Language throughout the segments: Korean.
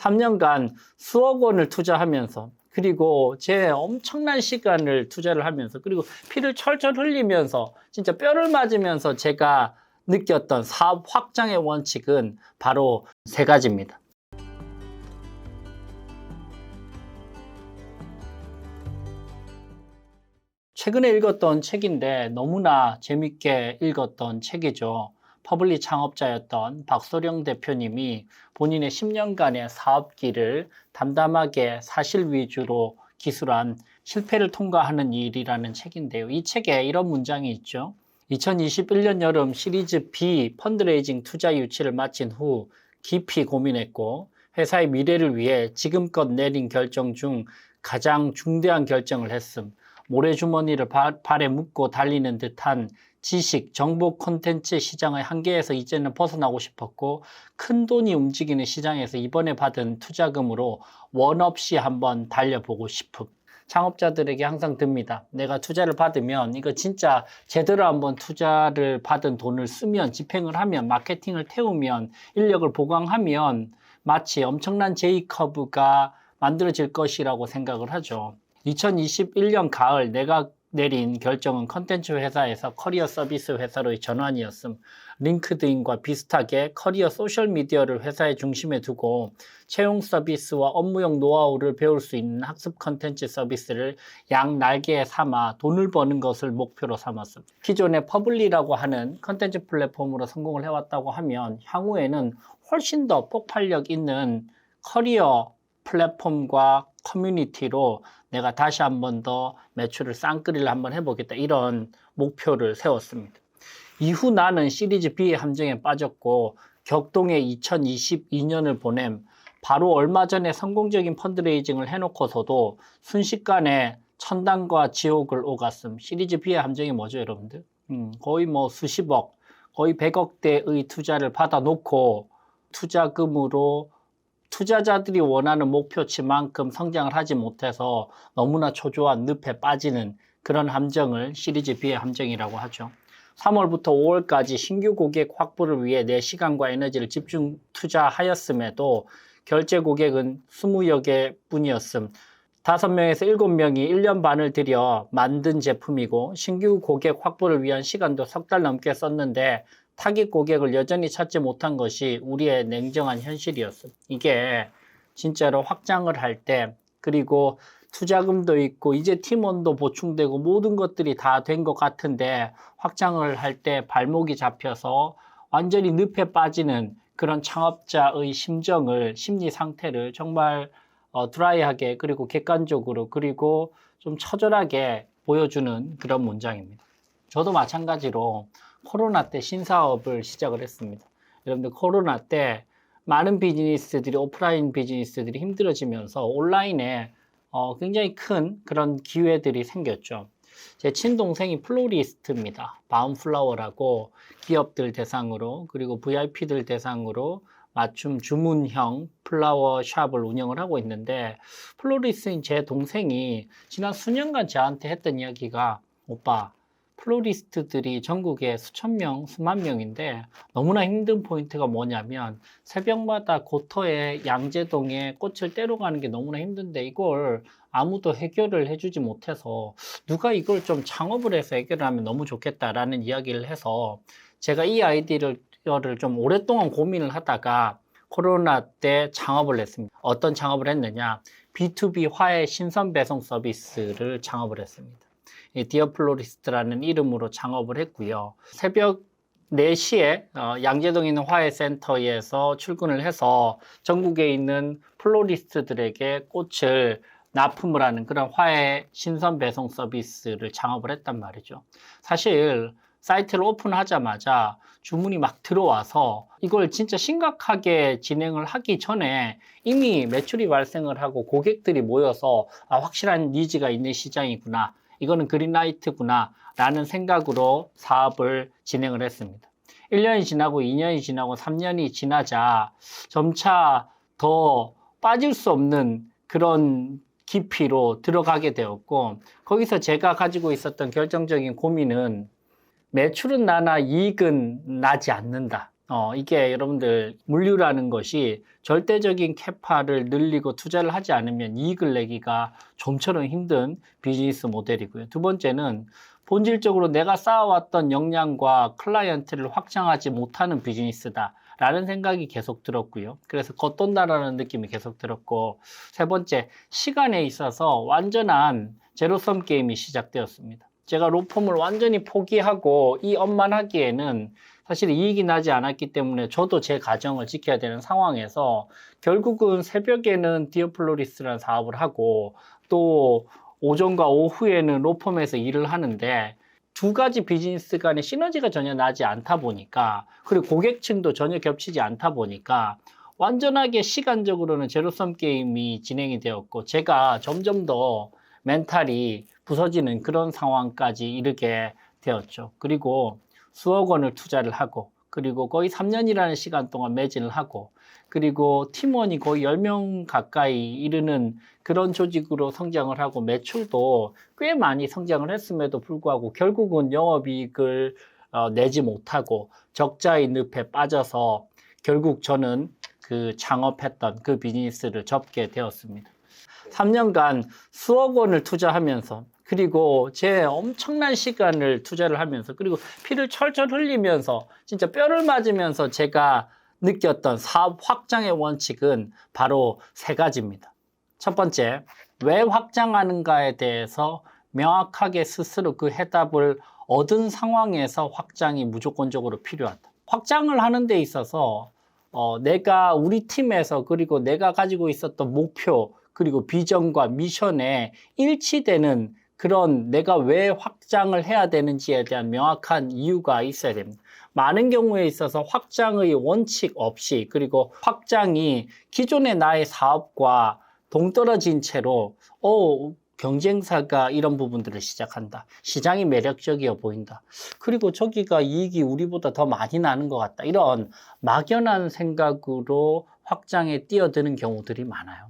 3년간 수억 원을 투자하면서 그리고 제 엄청난 시간을 투자를 하면서 그리고 피를 철철 흘리면서 진짜 뼈를 맞으면서 제가 느꼈던 사업 확장의 원칙은 바로 세 가지입니다. 최근에 읽었던 책인데 너무나 재밌게 읽었던 책이죠. 퍼블리 창업자였던 박소령 대표님이 본인의 10년간의 사업기를 담담하게 사실 위주로 기술한 실패를 통과하는 일이라는 책인데요. 이 책에 이런 문장이 있죠. 2021년 여름 시리즈 B 펀드레이징 투자 유치를 마친 후 깊이 고민했고 회사의 미래를 위해 지금껏 내린 결정 중 가장 중대한 결정을 했음. 모래주머니를 발, 발에 묶고 달리는 듯한 지식, 정보 콘텐츠 시장의 한계에서 이제는 벗어나고 싶었고 큰 돈이 움직이는 시장에서 이번에 받은 투자금으로 원 없이 한번 달려보고 싶음. 창업자들에게 항상 듭니다. 내가 투자를 받으면 이거 진짜 제대로 한번 투자를 받은 돈을 쓰면 집행을 하면 마케팅을 태우면 인력을 보강하면 마치 엄청난 제이커브가 만들어질 것이라고 생각을 하죠. 2021년 가을 내가 내린 결정은 컨텐츠 회사에서 커리어 서비스 회사로의 전환이었음. 링크드인과 비슷하게 커리어 소셜 미디어를 회사의 중심에 두고 채용 서비스와 업무용 노하우를 배울 수 있는 학습 컨텐츠 서비스를 양 날개에 삼아 돈을 버는 것을 목표로 삼았음. 기존의 퍼블리라고 하는 컨텐츠 플랫폼으로 성공을 해왔다고 하면 향후에는 훨씬 더 폭발력 있는 커리어 플랫폼과 커뮤니티로 내가 다시 한 번 더 매출을 쌍끌이를 한번 해보겠다 이런 목표를 세웠습니다. 이후 나는 시리즈 B의 함정에 빠졌고 격동의 2022년을 보냄 바로 얼마 전에 성공적인 펀드레이징을 해놓고서도 순식간에 천당과 지옥을 오갔음. 시리즈 B의 함정이 뭐죠, 여러분들? 음, 거의 뭐 수십억, 거의 100억대의 투자를 받아놓고 투자금으로 투자자들이 원하는 목표치만큼 성장을 하지 못해서 너무나 초조한 늪에 빠지는 그런 함정을 시리즈 B의 함정이라고 하죠. 3월부터 5월까지 신규 고객 확보를 위해 내 시간과 에너지를 집중 투자하였음에도 결제 고객은 20여 개 뿐이었음. 5명에서 7명이 1년 반을 들여 만든 제품이고 신규 고객 확보를 위한 시간도 석 달 넘게 썼는데 타깃 고객을 여전히 찾지 못한 것이 우리의 냉정한 현실이었어. 이게 진짜로 확장을 할 때, 그리고 투자금도 있고, 이제 팀원도 보충되고, 모든 것들이 다 된 것 같은데, 확장을 할 때 발목이 잡혀서 완전히 늪에 빠지는 그런 창업자의 심정을, 심리 상태를 정말 어, 드라이하게, 그리고 객관적으로, 그리고 좀 처절하게 보여주는 그런 문장입니다. 저도 마찬가지로 코로나 때 신사업을 시작을 했습니다. 여러분들 코로나 때 많은 비즈니스들이 오프라인 비즈니스들이 힘들어지면서 온라인에 어, 굉장히 큰 그런 기회들이 생겼죠. 제 친동생이 플로리스트입니다. 바움플라워라고 기업들 대상으로 그리고 VIP들 대상으로 맞춤 주문형 플라워 샵을 운영을 하고 있는데 플로리스트인 제 동생이 지난 수년간 저한테 했던 이야기가 오빠 플로리스트들이 전국에 수천 명, 수만 명인데 너무나 힘든 포인트가 뭐냐면 새벽마다 고터에 양재동에 꽃을 떼러 가는 게 너무나 힘든데 이걸 아무도 해결을 해주지 못해서 누가 이걸 좀 창업을 해서 해결을 하면 너무 좋겠다라는 이야기를 해서 제가 이 아이디어를 좀 오랫동안 고민을 하다가 코로나 때 창업을 했습니다. 어떤 창업을 했느냐? B2B 화해 신선 배송 서비스를 창업을 했습니다. 디어플로리스트라는 이름으로 창업을 했고요. 새벽 4시에 어, 양재동에 있는 화해센터에서 출근을 해서 전국에 있는 플로리스트들에게 꽃을 납품을 하는 그런 화해 신선 배송 서비스를 창업을 했단 말이죠. 사실 사이트를 오픈하자마자 주문이 막 들어와서 이걸 진짜 심각하게 진행을 하기 전에 이미 매출이 발생을 하고 고객들이 모여서 아, 확실한 니즈가 있는 시장이구나. 이거는 그린라이트구나 라는 생각으로 사업을 진행을 했습니다. 1년이 지나고 2년이 지나고 3년이 지나자 점차 더 빠질 수 없는 그런 깊이로 들어가게 되었고 거기서 제가 가지고 있었던 결정적인 고민은 매출은 나나 이익은 나지 않는다. 어, 이게 여러분들 물류라는 것이 절대적인 캐파를 늘리고 투자를 하지 않으면 이익을 내기가 좀처럼 힘든 비즈니스 모델이고요. 두 번째는 본질적으로 내가 쌓아왔던 역량과 클라이언트를 확장하지 못하는 비즈니스다. 라는 생각이 계속 들었고요. 그래서 겉돈다라는 느낌이 계속 들었고, 세 번째, 시간에 있어서 완전한 제로섬 게임이 시작되었습니다. 제가 로펌을 완전히 포기하고 이 업만 하기에는 사실 이익이 나지 않았기 때문에 저도 제 가정을 지켜야 되는 상황에서 결국은 새벽에는 디어플로리스라는 사업을 하고 또 오전과 오후에는 로펌에서 일을 하는데 두 가지 비즈니스 간의 시너지가 전혀 나지 않다 보니까 그리고 고객층도 전혀 겹치지 않다 보니까 완전하게 시간적으로는 제로섬 게임이 진행이 되었고 제가 점점 더 멘탈이 부서지는 그런 상황까지 이르게 되었죠. 그리고 수억 원을 투자를 하고 그리고 거의 3년이라는 시간 동안 매진을 하고 그리고 팀원이 거의 10명 가까이 이르는 그런 조직으로 성장을 하고 매출도 꽤 많이 성장을 했음에도 불구하고 결국은 영업이익을 어, 내지 못하고 적자의 늪에 빠져서 결국 저는 그 창업했던 그 비즈니스를 접게 되었습니다. 3년간 수억 원을 투자하면서 그리고 제 엄청난 시간을 투자를 하면서 그리고 피를 철철 흘리면서 진짜 뼈를 맞으면서 제가 느꼈던 사업 확장의 원칙은 바로 세 가지입니다. 첫 번째, 왜 확장하는가에 대해서 명확하게 스스로 그 해답을 얻은 상황에서 확장이 무조건적으로 필요하다. 확장을 하는 데 있어서 어, 내가 우리 팀에서 그리고 내가 가지고 있었던 목표 그리고 비전과 미션에 일치되는 그런 내가 왜 확장을 해야 되는지에 대한 명확한 이유가 있어야 됩니다. 많은 경우에 있어서 확장의 원칙 없이 그리고 확장이 기존의 나의 사업과 동떨어진 채로 어 경쟁사가 이런 부분들을 시작한다. 시장이 매력적이어 보인다. 그리고 저기가 이익이 우리보다 더 많이 나는 것 같다. 이런 막연한 생각으로 확장에 뛰어드는 경우들이 많아요.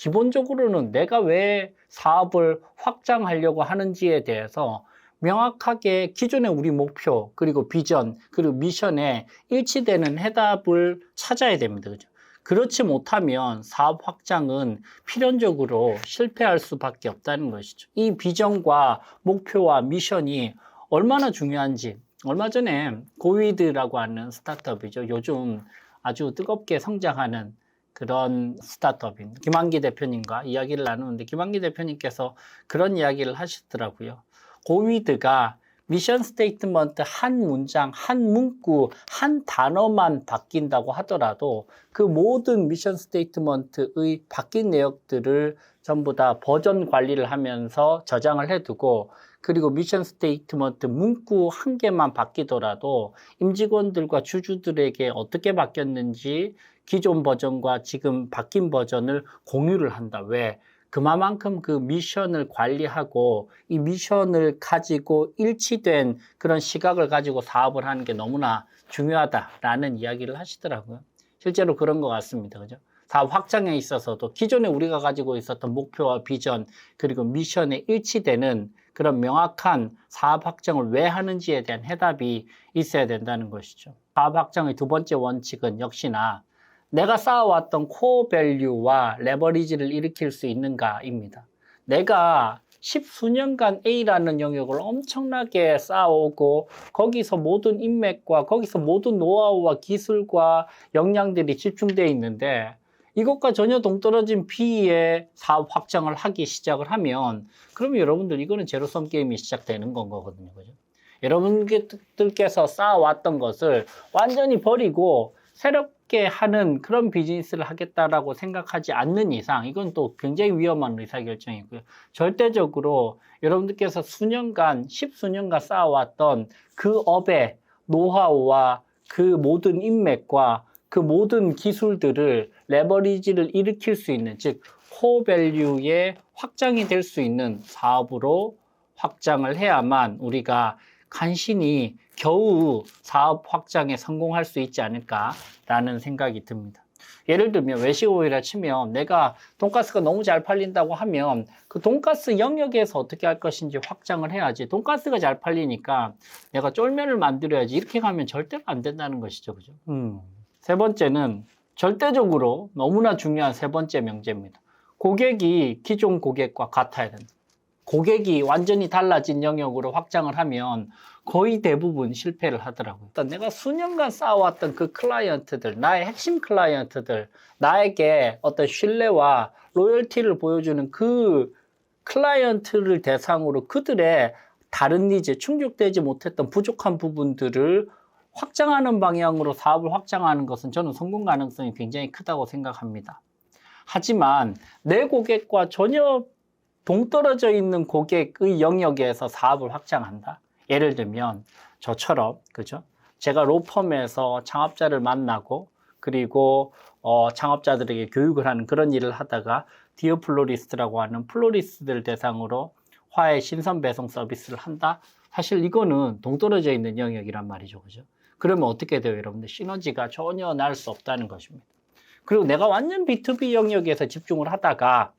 기본적으로는 내가 왜 사업을 확장하려고 하는지에 대해서 명확하게 기존의 우리 목표, 그리고 비전, 그리고 미션에 일치되는 해답을 찾아야 됩니다. 그죠? 그렇지 못하면 사업 확장은 필연적으로 실패할 수밖에 없다는 것이죠. 이 비전과 목표와 미션이 얼마나 중요한지, 얼마 전에 고위드라고 하는 스타트업이죠. 요즘 아주 뜨겁게 성장하는 그런 스타트업인 김한기 대표님과 이야기를 나누는데 김한기 대표님께서 그런 이야기를 하시더라고요. 고위드가 미션 스테이트먼트 한 문장, 한 문구, 한 단어만 바뀐다고 하더라도 그 모든 미션 스테이트먼트의 바뀐 내역들을 전부 다 버전 관리를 하면서 저장을 해두고 그리고 미션 스테이트먼트 문구 한 개만 바뀌더라도 임직원들과 주주들에게 어떻게 바뀌었는지 기존 버전과 지금 바뀐 버전을 공유를 한다. 왜? 그만큼 그 미션을 관리하고 이 미션을 가지고 일치된 그런 시각을 가지고 사업을 하는 게 너무나 중요하다라는 이야기를 하시더라고요. 실제로 그런 것 같습니다. 그죠? 사업 확장에 있어서도 기존에 우리가 가지고 있었던 목표와 비전 그리고 미션에 일치되는 그런 명확한 사업 확장을 왜 하는지에 대한 해답이 있어야 된다는 것이죠. 사업 확장의 두 번째 원칙은 역시나 내가 쌓아왔던 코어 밸류와 레버리지를 일으킬 수 있는가입니다. 내가 십수년간 A라는 영역을 엄청나게 쌓아오고 거기서 모든 인맥과 거기서 모든 노하우와 기술과 역량들이 집중되어 있는데 이것과 전혀 동떨어진 B의 사업 확장을 하기 시작을 하면 그러면 여러분들 이거는 제로섬 게임이 시작되는 건 거거든요. 그죠? 여러분들께서 쌓아왔던 것을 완전히 버리고 새롭게 하는 그런 비즈니스를 하겠다라고 생각하지 않는 이상 이건 또 굉장히 위험한 의사결정이고요. 절대적으로 여러분들께서 수년간, 십수년간 쌓아왔던 그 업의 노하우와 그 모든 인맥과 그 모든 기술들을 레버리지를 일으킬 수 있는 즉 코밸류의 확장이 될 수 있는 사업으로 확장을 해야만 우리가 간신히 겨우 사업 확장에 성공할 수 있지 않을까라는 생각이 듭니다. 예를 들면 외식오일이라 치면 내가 돈가스가 너무 잘 팔린다고 하면 그 돈가스 영역에서 어떻게 할 것인지 확장을 해야지. 돈가스가 잘 팔리니까 내가 쫄면을 만들어야지. 이렇게 가면 절대로 안 된다는 것이죠. 그죠? 음. 세 번째는 절대적으로 너무나 중요한 세 번째 명제입니다. 고객이 기존 고객과 같아야 된다. 고객이 완전히 달라진 영역으로 확장을 하면 거의 대부분 실패를 하더라고요. 내가 수년간 쌓아왔던 그 클라이언트들, 나의 핵심 클라이언트들, 나에게 어떤 신뢰와 로열티를 보여주는 그 클라이언트를 대상으로 그들의 다른 니즈, 충족되지 못했던 부족한 부분들을 확장하는 방향으로 사업을 확장하는 것은 저는 성공 가능성이 굉장히 크다고 생각합니다. 하지만 내 고객과 전혀 동떨어져 있는 고객의 영역에서 사업을 확장한다. 예를 들면 저처럼 그죠? 제가 로펌에서 창업자를 만나고 그리고 어, 창업자들에게 교육을 하는 그런 일을 하다가 디어 플로리스트라고 하는 플로리스트들 대상으로 화해 신선 배송 서비스를 한다. 사실 이거는 동떨어져 있는 영역이란 말이죠. 그죠? 그러면 어떻게 돼요, 여러분들? 시너지가 전혀 날 수 없다는 것입니다. 그리고 내가 완전 B2B 영역에서 집중을 하다가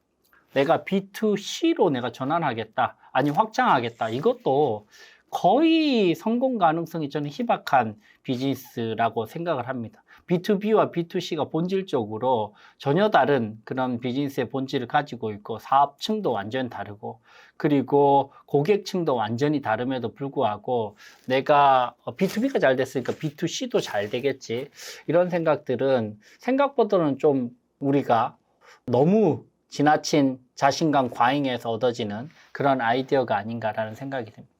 내가 B2C로 내가 전환하겠다. 아니, 확장하겠다. 이것도 거의 성공 가능성이 저는 희박한 비즈니스라고 생각을 합니다. B2B와 B2C가 본질적으로 전혀 다른 그런 비즈니스의 본질을 가지고 있고 사업층도 완전 다르고 그리고 고객층도 완전히 다름에도 불구하고 내가 B2B가 잘 됐으니까 B2C도 잘 되겠지 이런 생각들은 생각보다는 좀 우리가 너무 지나친 자신감 과잉에서 얻어지는 그런 아이디어가 아닌가라는 생각이 듭니다.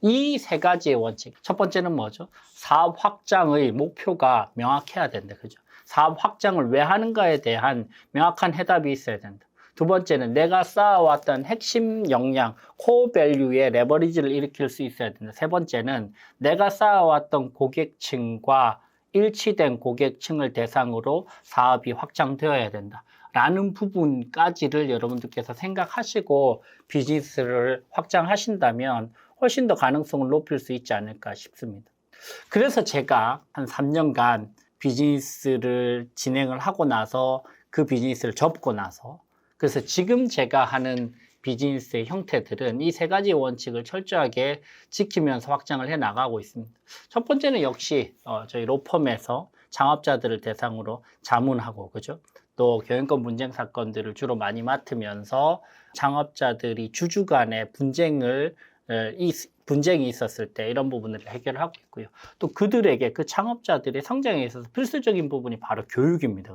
이 세 가지의 원칙. 첫 번째는 뭐죠? 사업 확장의 목표가 명확해야 된다. 그죠? 사업 확장을 왜 하는가에 대한 명확한 해답이 있어야 된다. 두 번째는 내가 쌓아왔던 핵심 역량, 코어 밸류의 레버리지를 일으킬 수 있어야 된다. 세 번째는 내가 쌓아왔던 고객층과 일치된 고객층을 대상으로 사업이 확장되어야 된다. 라는 부분까지를 여러분들께서 생각하시고 비즈니스를 확장하신다면 훨씬 더 가능성을 높일 수 있지 않을까 싶습니다. 그래서 제가 한 3년간 비즈니스를 진행을 하고 나서 그 비즈니스를 접고 나서 그래서 지금 제가 하는 비즈니스의 형태들은 이 세 가지 원칙을 철저하게 지키면서 확장을 해 나가고 있습니다. 첫 번째는 역시 어, 저희 로펌에서 창업자들을 대상으로 자문하고 그죠? 또 경영권 분쟁 사건들을 주로 많이 맡으면서 창업자들이 주주 간의 분쟁을 에, 이 분쟁이 있었을 때 이런 부분을 해결하고 있고요. 또 그들에게 그 창업자들의 성장에 있어서 필수적인 부분이 바로 교육입니다.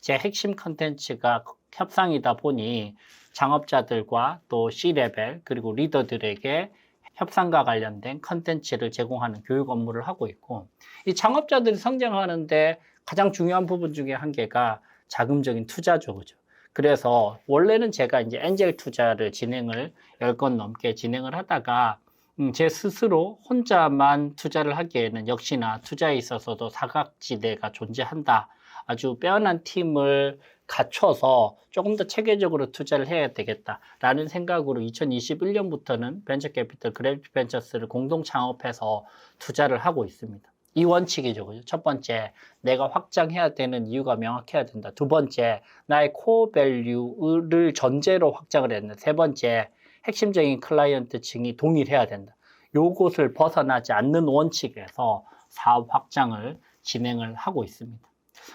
제 핵심 컨텐츠가 협상이다 보니 창업자들과 또 C레벨 그리고 리더들에게 협상과 관련된 컨텐츠를 제공하는 교육 업무를 하고 있고 이 창업자들이 성장하는데 가장 중요한 부분 중에 한 개가 자금적인 투자죠. 그죠? 그래서 원래는 제가 이제 엔젤 투자를 진행을 10건 넘게 진행을 하다가 음, 제 스스로 혼자만 투자를 하기에는 역시나 투자에 있어서도 사각지대가 존재한다. 아주 빼어난 팀을 갖춰서 조금 더 체계적으로 투자를 해야 되겠다라는 생각으로 2021년부터는 벤처 캐피털 그래피 벤처스를 공동 창업해서 투자를 하고 있습니다. 이 원칙이죠. 그죠? 첫 번째, 내가 확장해야 되는 이유가 명확해야 된다. 두 번째, 나의 코어 밸류를 전제로 확장을 된다. 세 번째, 핵심적인 클라이언트 층이 동일해야 된다. 요것을 벗어나지 않는 원칙에서 사업 확장을 진행을 하고 있습니다.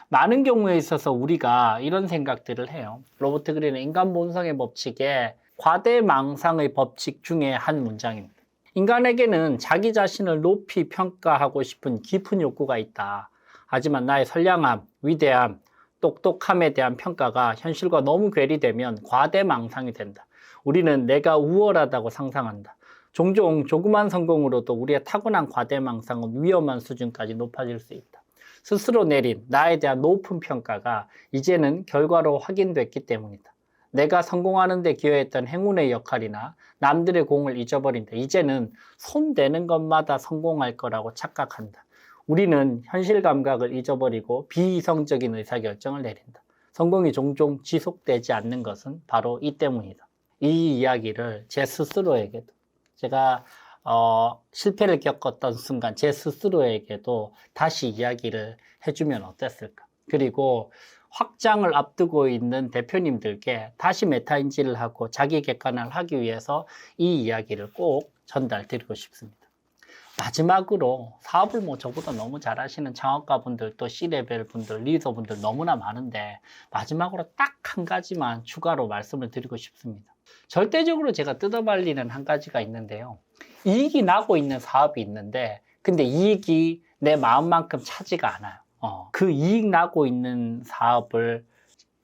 많은 경우에 있어서 우리가 이런 생각들을 해요. 로버트 그린의 인간 본성의 법칙에 과대망상의 법칙 중에 한 문장입니다. 인간에게는 자기 자신을 높이 평가하고 싶은 깊은 욕구가 있다. 하지만 나의 선량함, 위대함, 똑똑함에 대한 평가가 현실과 너무 괴리되면 과대망상이 된다. 우리는 내가 우월하다고 상상한다. 종종 조그만 성공으로도 우리의 타고난 과대망상은 위험한 수준까지 높아질 수 있다. 스스로 내린 나에 대한 높은 평가가 이제는 결과로 확인됐기 때문이다. 내가 성공하는 데 기여했던 행운의 역할이나 남들의 공을 잊어버린다. 이제는 손 대는 것마다 성공할 거라고 착각한다. 우리는 현실 감각을 잊어버리고 비이성적인 의사결정을 내린다. 성공이 종종 지속되지 않는 것은 바로 이 때문이다. 이 이야기를 제 스스로에게도 제가 어, 실패를 겪었던 순간 제 스스로에게도 다시 이야기를 해주면 어땠을까? 그리고 확장을 앞두고 있는 대표님들께 다시 메타인지를 하고 자기 객관을 하기 위해서 이 이야기를 꼭 전달드리고 싶습니다. 마지막으로 사업을 뭐 저보다 너무 잘하시는 창업가 분들 또 C레벨 분들 리더 분들 너무나 많은데 마지막으로 딱 한 가지만 추가로 말씀을 드리고 싶습니다. 절대적으로 제가 뜯어말리는 한 가지가 있는데요. 이익이 나고 있는 사업이 있는데 근데 이익이 내 마음만큼 차지가 않아요. 어, 그 이익 나고 있는 사업을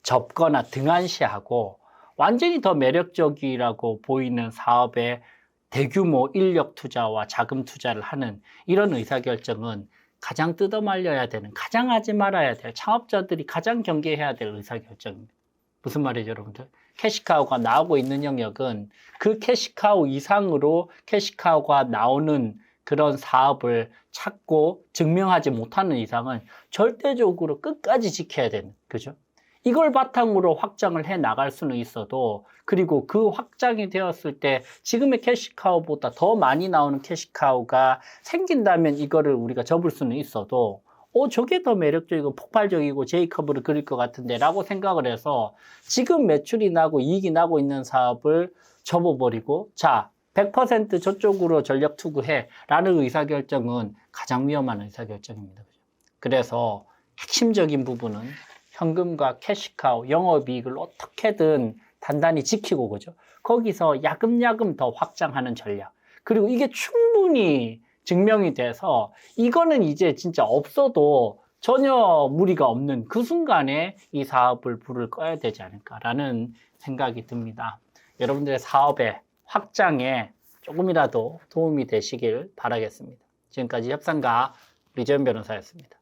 접거나 등한시하고 완전히 더 매력적이라고 보이는 사업에 대규모 인력 투자와 자금 투자를 하는 이런 의사결정은 가장 뜯어말려야 되는, 가장 하지 말아야 될, 창업자들이 가장 경계해야 될 의사결정입니다. 무슨 말이죠, 여러분들? 캐시카우가 나오고 있는 영역은 그 캐시카우 이상으로 캐시카우가 나오는 그런 사업을 찾고 증명하지 못하는 이상은 절대적으로 끝까지 지켜야 되는, 그죠? 이걸 바탕으로 확장을 해 나갈 수는 있어도 그리고 그 확장이 되었을 때 지금의 캐시카우보다 더 많이 나오는 캐시카우가 생긴다면 이거를 우리가 접을 수는 있어도 어 저게 더 매력적이고 폭발적이고 제이컵으로 그릴 것 같은데 라고 생각을 해서 지금 매출이 나고 이익이 나고 있는 사업을 접어버리고 자 100% 저쪽으로 전력 투구해 라는 의사결정은 가장 위험한 의사결정입니다. 그래서 핵심적인 부분은 현금과 캐시카우, 영업이익을 어떻게든 단단히 지키고 그죠? 거기서 야금야금 더 확장하는 전략. 그리고 이게 충분히 증명이 돼서 이거는 이제 진짜 없어도 전혀 무리가 없는 그 순간에 이 사업을 불을 꺼야 되지 않을까라는 생각이 듭니다. 여러분들의 사업의 확장에 조금이라도 도움이 되시길 바라겠습니다. 지금까지 협상가 리전 변호사였습니다.